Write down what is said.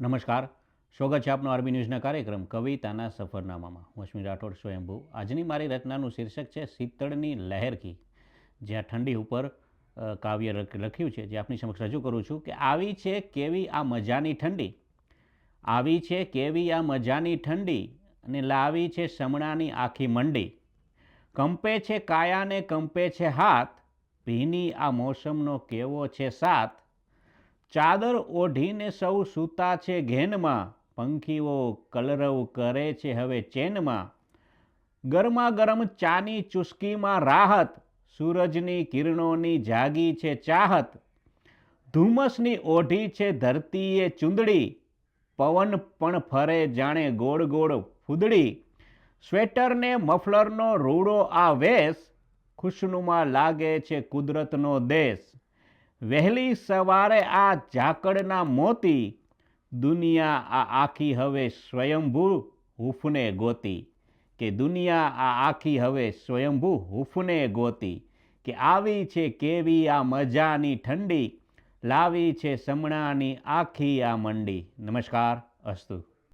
નમસ્કાર. સ્વાગત છે આપનો આરબી ન્યૂઝના કાર્યક્રમ કવિતાના સફરનામામાં. હું અશ્વિન રાઠોડ સ્વયંભૂ. આજની મારી રચનાનું શીર્ષક છે શીતળની લહેરકી જ્યાં ઠંડી ઉપર કાવ્ય લખ્યું છે. જે આપની સમક્ષ રજૂ કરું છું કે આવી છે કેવી આ મજાની ઠંડી? આવી છે કેવી આ મજાની ઠંડી? અને લાવી છે સમણાની આખી મંડી? કંપે છે કાયાને, કંપે છે હાથ? ભીની આ મોસમનો કેવો છે સાથ? ચાદર ઓઢીને સૌ સૂતા છે ઘેનમાં, પંખીઓ કલરવ કરે છે હવે ચેનમાં. ગરમા ગરમ ચાની ચુસ્કીમાં રાહત, સૂરજની કિરણોની જાગી છે ચાહત. ધુમ્મસની ઓઢી છે ધરતીએ ચૂંદડી, પવન પણ ફરે જાણે ગોળ ગોળ ફૂદડી. સ્વેટરને મફલરનો રૂડો આ વેશ, ખુશનુમા લાગે છે કુદરતનો દેશ. વહેલી સવારે આ ઝાકળના મોતી, દુનિયા આ આખી હવે સ્વયંભૂ હૂફને ગોતી, કે દુનિયા આ આખી હવે સ્વયંભૂ હૂફને ગોતી, કે આવી છે કેવી આ મજાની ઠંડી, લાવી છે સમણાની આખી આ મંડી. નમસ્કાર, અસ્તુ.